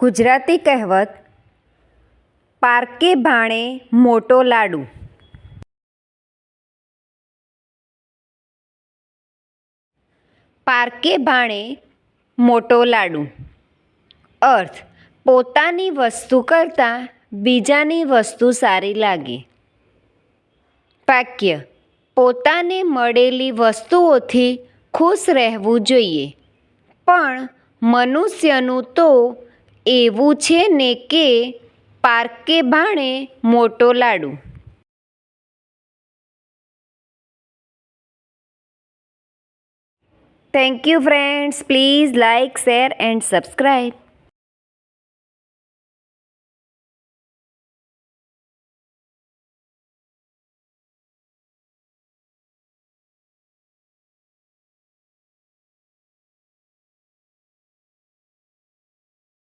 ગુજરાતી કહેવત, પારકે ભાણે મોટો લાડુ. પારકે ભાણે મોટો લાડુ. અર્થ, પોતાની વસ્તુ કરતાં બીજાની વસ્તુ સારી લાગે. વાક્ય, પોતાને મળેલી વસ્તુઓથી ખુશ રહેવું જોઈએ. પણ મનુષ્યનું તો એવું છે ને કે પારકે ભાણે મોટો લાડુ. Thank you friends please like share and subscribe